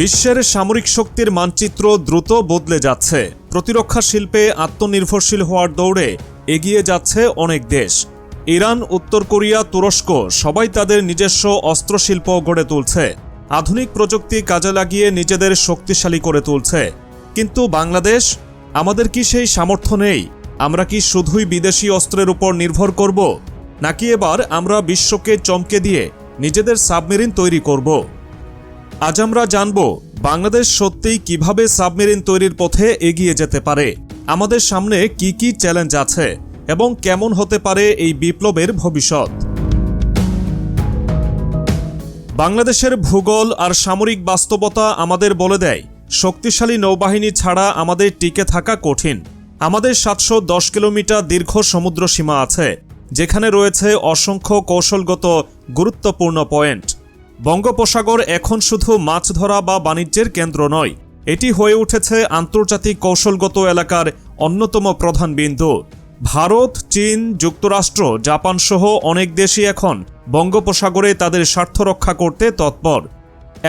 বিশ্বের সামরিক শক্তির মানচিত্র দ্রুত বদলে যাচ্ছে। প্রতিরক্ষা শিল্পে আত্মনির্ভরশীল হওয়ার দৌড়ে এগিয়ে যাচ্ছে অনেক দেশ। ইরান, উত্তর কোরিয়া, তুরস্ক সবাই তাদের নিজস্ব অস্ত্রশিল্প গড়ে তুলছে। আধুনিক প্রযুক্তি কাজে লাগিয়ে নিজেদের শক্তিশালী করে তুলছে। কিন্তু বাংলাদেশ, আমাদের কি সেই সামর্থ্য নেই? আমরা কি শুধুই বিদেশি অস্ত্রের উপর নির্ভর করব? নাকি এবার আমরা বিশ্বকে চমকে দিয়ে নিজেদের সাবমেরিন তৈরি করব? আজ আমরা জানব বাংলাদেশ সত্যিই কীভাবে সাবমেরিন তৈরির পথে এগিয়ে যেতে পারে। আমাদের সামনে কি কি চ্যালেঞ্জ আছে এবং কেমন হতে পারে এই বিপ্লবের ভবিষ্যৎ। বাংলাদেশের ভূগোল আর সামরিক বাস্তবতা আমাদের বলে দেয়, শক্তিশালী নৌবাহিনী ছাড়া আমাদের টিকে থাকা কঠিন। আমাদের সাতশো দশ কিলোমিটার দীর্ঘ সমুদ্র সীমা আছে, যেখানে রয়েছে অসংখ্য কৌশলগত গুরুত্বপূর্ণ পয়েন্ট। বঙ্গোপসাগর এখন শুধু মাছ ধরা বা বাণিজ্যের কেন্দ্র নয়, এটি হয়ে উঠেছে আন্তর্জাতিক কৌশলগত এলাকার অন্যতম প্রধান বিন্দু। ভারত, চীন, যুক্তরাষ্ট্র, জাপান সহ অনেক দেশই এখন বঙ্গোপসাগরে তাদের স্বার্থ রক্ষা করতে তৎপর।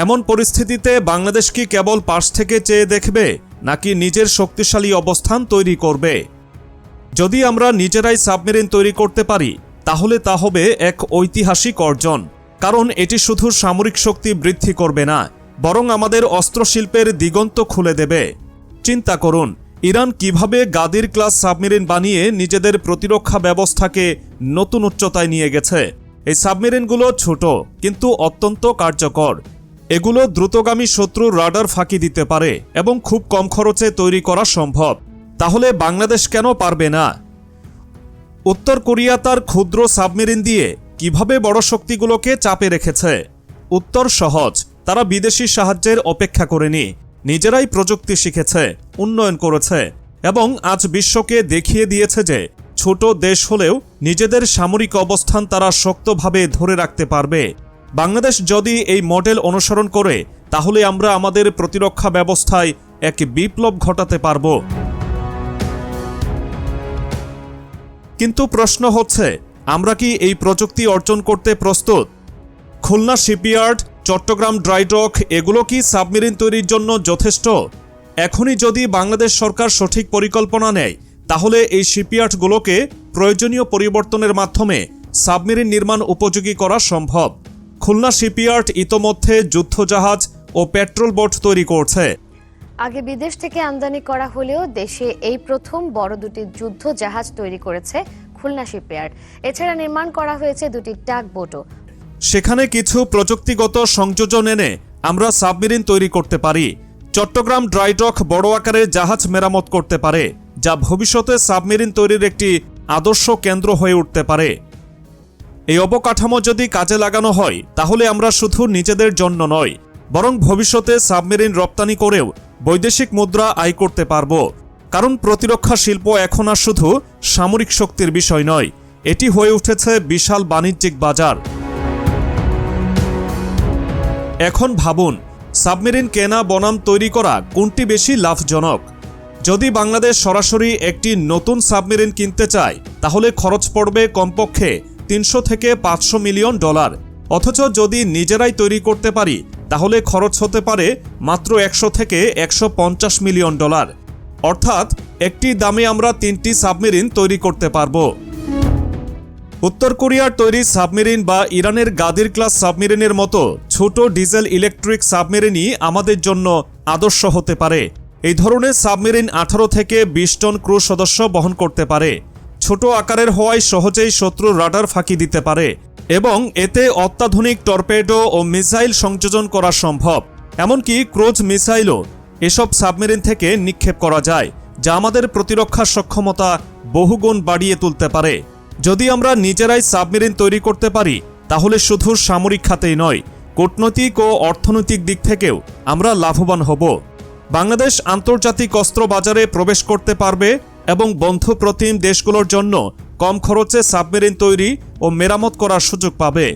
এমন পরিস্থিতিতে বাংলাদেশ কি কেবল পাশ থেকে চেয়ে দেখবে, নাকি নিজের শক্তিশালী অবস্থান তৈরি করবে? যদি আমরা নিজেরাই সাবমেরিন তৈরি করতে পারি, তাহলে তা হবে এক ঐতিহাসিক অর্জন। কারণ এটি শুধু সামরিক শক্তি বৃদ্ধি করবে না, বরং আমাদের অস্ত্রশিল্পের দিগন্ত খুলে দেবে। চিন্তা করুন, ইরান কীভাবে গাদির ক্লাস সাবমেরিন বানিয়ে নিজেদের প্রতিরক্ষা ব্যবস্থাকে নতুন উচ্চতায় নিয়ে গেছে। এই সাবমেরিনগুলো ছোট, কিন্তু অত্যন্ত কার্যকর। এগুলো দ্রুতগামী শত্রুর রাডার ফাঁকি দিতে পারে এবং খুব কম খরচে তৈরি করা সম্ভব। তাহলে বাংলাদেশ কেন পারবে না? উত্তর কোরিয়া তার ক্ষুদ্র সাবমেরিন দিয়ে কীভাবে বড় শক্তিগুলোকে চাপে রেখেছে? উত্তর সহজ। তারা বিদেশি সাহায্যের অপেক্ষা করেনি। নিজেরাই প্রযুক্তি শিখেছে, উন্নয়ন করেছে এবং আজ বিশ্বকে দেখিয়ে দিয়েছে যে ছোট দেশ হলেও নিজেদের সামরিক অবস্থান তারা শক্তভাবে ধরে রাখতে পারবে। বাংলাদেশ যদি এই মডেল অনুসরণ করে, তাহলে আমরা আমাদের প্রতিরক্ষা ব্যবস্থায় এক বিপ্লব ঘটাতে পারব। কিন্তু প্রশ্ন হচ্ছে আমরা কি এই প্রযুক্তি অর্জন করতে প্রস্তুত? খুলনা শিপইয়ার্ড, চট্টগ্রাম ড্রাইডক এগুলো কি সাবমেরিন তৈরির জন্য যথেষ্ট? এখনই যদি বাংলাদেশ সরকার সঠিক পরিকল্পনা নেয়, তাহলে এই শিপইয়ার্ডগুলোকে প্রয়োজনীয় পরিবর্তনের মাধ্যমে সাবমেরিন নির্মাণ উপযোগী করা সম্ভব। খুলনা শিপইয়ার্ড ইতোমধ্যে যুদ্ধজাহাজ ও পেট্রোল বোট তৈরি করছে। আগে বিদেশ থেকে আমদানি করা হলেও দেশে এই প্রথম বড় দুটি যুদ্ধ জাহাজ তৈরি করেছে খুলনা শিপইয়ার্ড এছাড়া নির্মাণ করা হয়েছে দুটি টাগ বোটও। সেখানে কিছু প্রযুক্তিগত সংযোজন এনে আমরা সাবমেরিন তৈরি করতে পারি। চট্টগ্রাম ড্রাইডক বড় আকারে জাহাজ মেরামত করতে পারে, যা ভবিষ্যতে সাবমেরিন তৈরির একটি আদর্শ কেন্দ্র হয়ে উঠতে পারে। এই অবকাঠামো যদি কাজে লাগানো হয়, তাহলে আমরা শুধু নিজেদের জন্য নয়, বরং ভবিষ্যতে সাবমেরিন রপ্তানি করেও বৈদেশিক মুদ্রা আয় করতে পারব। কারণ প্রতিরক্ষা শিল্প এখন আর শুধু সামরিক শক্তির বিষয় নয়, এটি হয়ে উঠেছে বিশাল বাণিজ্যিক বাজার। এখন ভাবুন, সাবমেরিন কেনা বনাম তৈরি করা কোনটি বেশি লাভজনক? যদি বাংলাদেশ সরাসরি একটি নতুন সাবমেরিন কিনতে চায়, তাহলে খরচ পড়বে কমপক্ষে তিনশো থেকে পাঁচশো মিলিয়ন ডলার। অথচ যদি নিজেরাই তৈরি করতে পারি, তাহলে খরচ হতে পারে মাত্র একশো থেকে একশো পঞ্চাশ মিলিয়ন ডলার। অর্থাৎ একটি দামে আমরা তিনটি সাবমেরিন তৈরি করতে পারব। উত্তর কোরিয়ার তৈরি সাবমেরিন বা ইরানের গাদির ক্লাস সাবমেরিনের মতো ছোট ডিজেল ইলেকট্রিক সাবমেরিনই আমাদের জন্য আদর্শ হতে পারে। এই ধরনের সাবমেরিন আঠারো থেকে বিশ টন ক্রু সদস্য বহন করতে পারে। ছোট আকারের হওয়ায় সহজেই শত্রুর রাডার ফাঁকি দিতে পারে এবং এতে অত্যাধুনিক টর্পেডো ও মিসাইল সংযোজন করা সম্ভব। এমনকি ক্রোজ মিসাইলও এসব সাবমেরিন থেকে নিক্ষেপ করা যায়, যা আমাদের প্রতিরক্ষা সক্ষমতা বহুগুণ বাড়িয়ে তুলতে পারে। যদি আমরা নিজেরাই সাবমেরিন তৈরি করতে পারি, তাহলে শুধু সামরিক খাতেই নয়, কূটনৈতিক ও অর্থনৈতিক দিক থেকেও আমরা লাভবান হব। বাংলাদেশ আন্তর্জাতিক অস্ত্র বাজারে প্রবেশ করতে পারবে এবং বন্ধু প্রতিম দেশগুলোর জন্য কম খরচে সাবমেরিন তৈরি ও মেরামত করার সুযোগ পাবে।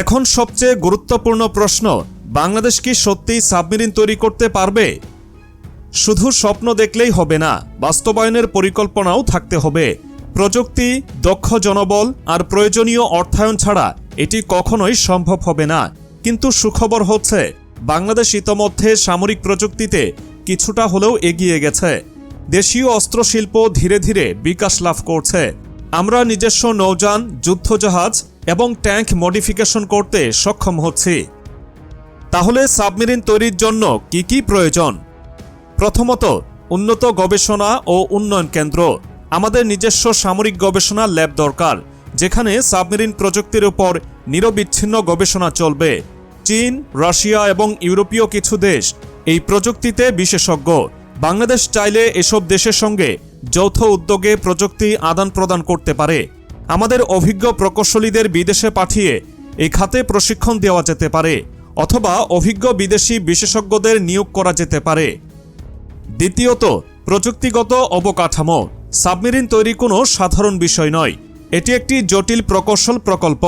এখন সবচেয়ে গুরুত্বপূর্ণ প্রশ্ন বাংলাদেশ কি সত্যিই সাবমেরিন তৈরি করতে পারবে? শুধু স্বপ্ন দেখলেই হবে না, বাস্তবায়নের পরিকল্পনাও থাকতে হবে। প্রযুক্তি, দক্ষ জনবল আর প্রয়োজনীয় অর্থায়ন ছাড়া এটি কখনোই সম্ভব হবে না। কিন্তু সুখবর হচ্ছে, বাংলাদেশ ইতোমধ্যে সামরিক প্রযুক্তিতে কিছুটা হলেও এগিয়ে গেছে। দেশীয় অস্ত্রশিল্প ধীরে ধীরে বিকাশ লাভ করছে। আমরা নিজস্ব নৌযান, যুদ্ধজাহাজ এবং ট্যাঙ্ক মডিফিকেশন করতে সক্ষম হচ্ছি। তাহলে সাবমেরিন তৈরির জন্য কি কি প্রয়োজন? প্রথমত, উন্নত গবেষণা ও উন্নয়ন কেন্দ্র। আমাদের নিজস্ব সামরিক গবেষণা ল্যাব দরকার, যেখানে সাবমেরিন প্রযুক্তির উপর নিরবিচ্ছিন্ন গবেষণা চলবে। চীন, রাশিয়া এবং ইউরোপীয় কিছু দেশ এই প্রযুক্তিতে বিশেষজ্ঞ। বাংলাদেশ চাইলে এসব দেশের সঙ্গে যৌথ উদ্যোগে প্রযুক্তি আদান প্রদান করতে পারে। আমাদের অভিজ্ঞ প্রকৌশলীদের বিদেশে পাঠিয়ে এই খাতে প্রশিক্ষণ দেওয়া যেতে পারে। অথবা অভিজ্ঞ বিদেশি বিশেষজ্ঞদের নিয়োগ করা যেতে পারে। দ্বিতীয়ত, প্রযুক্তিগত অবকাঠামো। সাবমেরিন তৈরি কোনো সাধারণ বিষয় নয়। এটি একটি জটিল প্রকৌশল প্রকল্প।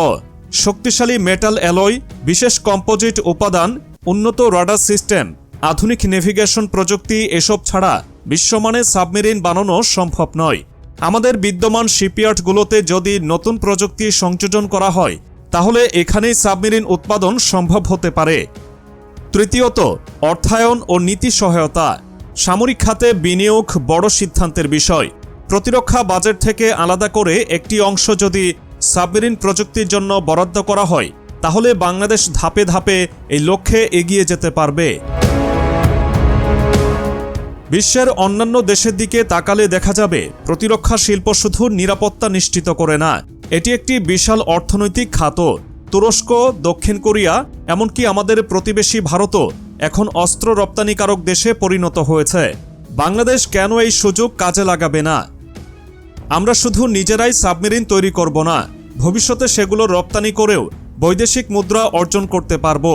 শক্তিশালী মেটাল অ্যালয়, বিশেষ কম্পোজিট উপাদান, উন্নত রাডার সিস্টেম, আধুনিক নেভিগেশন প্রযুক্তি এসব ছাড়া বিশ্বমানের সাবমেরিন বানানো সম্ভব নয়। আমাদের বিদ্যমান শিপইয়ার্ডগুলোতে যদি নতুন প্রযুক্তি সংযোজন করা হয় তাহলে এখানেই সাবমেরিন উৎপাদন সম্ভব হতে পারে। তৃতীয়ত, অর্থায়ন ও নীতি সহায়তা। সামরিক খাতে বিনিয়োগ বড় সিদ্ধান্তের বিষয়। প্রতিরক্ষা বাজেট থেকে আলাদা করে একটি অংশ যদি সাবমেরিন প্রযুক্তির জন্য বরাদ্দ করা হয়, তাহলে বাংলাদেশ ধাপে ধাপে এই লক্ষ্যে এগিয়ে যেতে পারবে। বিশ্বের অন্যান্য দেশের দিকে তাকালে দেখা যাবে, প্রতিরক্ষা শিল্প শুধু নিরাপত্তা নিশ্চিত করে না এটি একটি বিশাল অর্থনৈতিক খাত তুরস্ক, দক্ষিণ কোরিয়া, এমনকি আমাদের প্রতিবেশী ভারতও এখন অস্ত্র রপ্তানিকারক দেশে পরিণত হয়েছে। বাংলাদেশ কেন এই সুযোগ কাজে লাগাবে না? আমরা শুধু নিজেরাই সাবমেরিন তৈরি করব না, ভবিষ্যতে সেগুলো রপ্তানি করেও বৈদেশিক মুদ্রা অর্জন করতে পারব।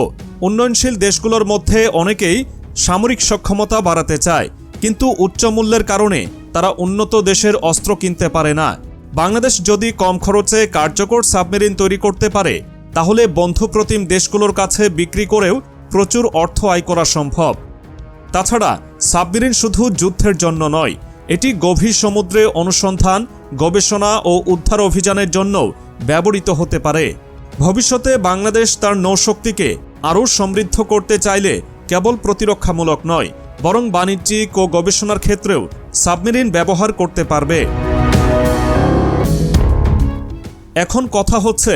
উন্নয়নশীল দেশগুলোর মধ্যে অনেকেই সামরিক সক্ষমতা বাড়াতে চায়, কিন্তু উচ্চ মূল্যের কারণে তারা উন্নত দেশের অস্ত্র কিনতে পারে না। বাংলাদেশ যদি কম খরচে কার্যকর সাবমেরিন তৈরি করতে পারে, তাহলে বন্ধুপ্রতিম দেশগুলোর কাছে বিক্রি করেও প্রচুর অর্থ আয় করা সম্ভব। তাছাড়া, সাবমেরিন শুধু যুদ্ধের জন্য নয়, এটি গভীর সমুদ্রে অনুসন্ধান, গবেষণা ও উদ্ধার অভিযানের জন্য ব্যবহৃত হতে পারে। ভবিষ্যতে বাংলাদেশ তার নৌশক্তিকে আরও সমৃদ্ধ করতে চাইলে কেবল প্রতিরক্ষামূলক নয়, বরং বাণিজ্যিক ও গবেষণার ক্ষেত্রেও সাবমেরিন ব্যবহার করতে পারবে। এখন কথা হচ্ছে,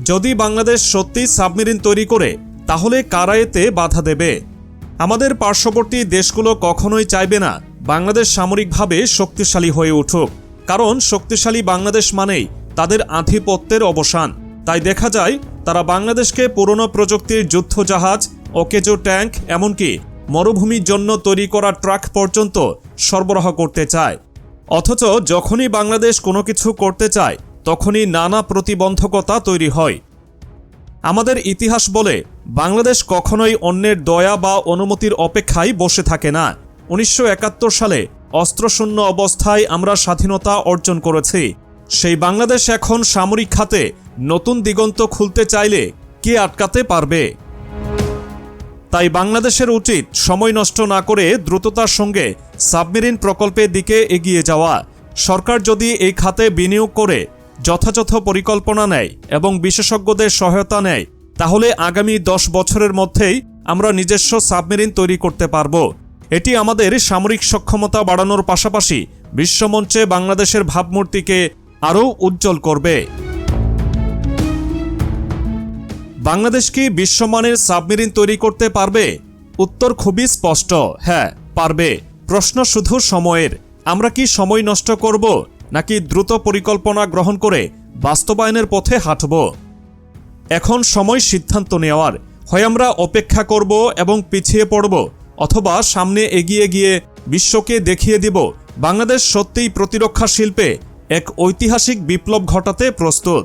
যদি বাংলাদেশ সত্যি সাবমেরিন তৈরি করে, তাহলে কারা এতে বাধা দেবে? আমাদের পার্শ্ববর্তী দেশগুলো কখনোই চাইবে না বাংলাদেশ সামরিকভাবে শক্তিশালী হয়ে উঠুক। কারণ শক্তিশালী বাংলাদেশ মানেই তাদের আধিপত্যের অবসান। তাই দেখা যায়, তারা বাংলাদেশকে পুরনো প্রযুক্তির যুদ্ধজাহাজ, অকেজো ট্যাঙ্ক, এমনকি মরুভূমির জন্য তৈরি করা ট্রাক পর্যন্ত সরবরাহ করতে চায়। অথচ যখনই বাংলাদেশ কোনো কিছু করতে চায় তখনই নানা প্রতিবন্ধকতা তৈরি হয়। আমাদের ইতিহাস বলে, বাংলাদেশ কখনোই অন্যের দয়া বা অনুমতির অপেক্ষায় বসে থাকে না। উনিশশো একাত্তর সালে অস্ত্রশূন্য অবস্থায় আমরা স্বাধীনতা অর্জন করেছি। সেই বাংলাদেশ এখন সামরিক খাতে নতুন দিগন্ত খুলতে চাইলে কে আটকাতে পারবে? তাই বাংলাদেশের উচিত সময় নষ্ট না করে দ্রুততার সঙ্গে সাবমেরিন প্রকল্পের দিকে এগিয়ে যাওয়া। সরকার যদি এই খাতে বিনিয়োগ করে যথাযথ পরিকল্পনা নেয় এবং বিশেষজ্ঞদের সহায়তা নেয়, তাহলে আগামী দশ বছরের মধ্যেই আমরা নিজস্ব সাবমেরিন তৈরি করতে পারব। এটি আমাদের সামরিক সক্ষমতা বাড়ানোর পাশাপাশি বিশ্বমঞ্চে বাংলাদেশের ভাবমূর্তিকে আরও উজ্জ্বল করবে। বাংলাদেশ কি বিশ্বমানের সাবমেরিন তৈরি করতে পারবে? উত্তর খুবই স্পষ্ট হ্যাঁ পারবে। প্রশ্ন শুধু সময়ের, আমরা কি সময় নষ্ট করব? নাকি দ্রুত পরিকল্পনা গ্রহণ করে বাস্তবায়নের পথে হাঁটব? এখন সময় সিদ্ধান্ত নেওয়ার। হয় আমরা অপেক্ষা করব এবং পিছিয়ে পড়ব, অথবা সামনে এগিয়ে গিয়ে বিশ্বকে দেখিয়ে দিব, বাংলাদেশ সত্যিই প্রতিরক্ষা শিল্পে এক ঐতিহাসিক বিপ্লব ঘটাতে প্রস্তুত।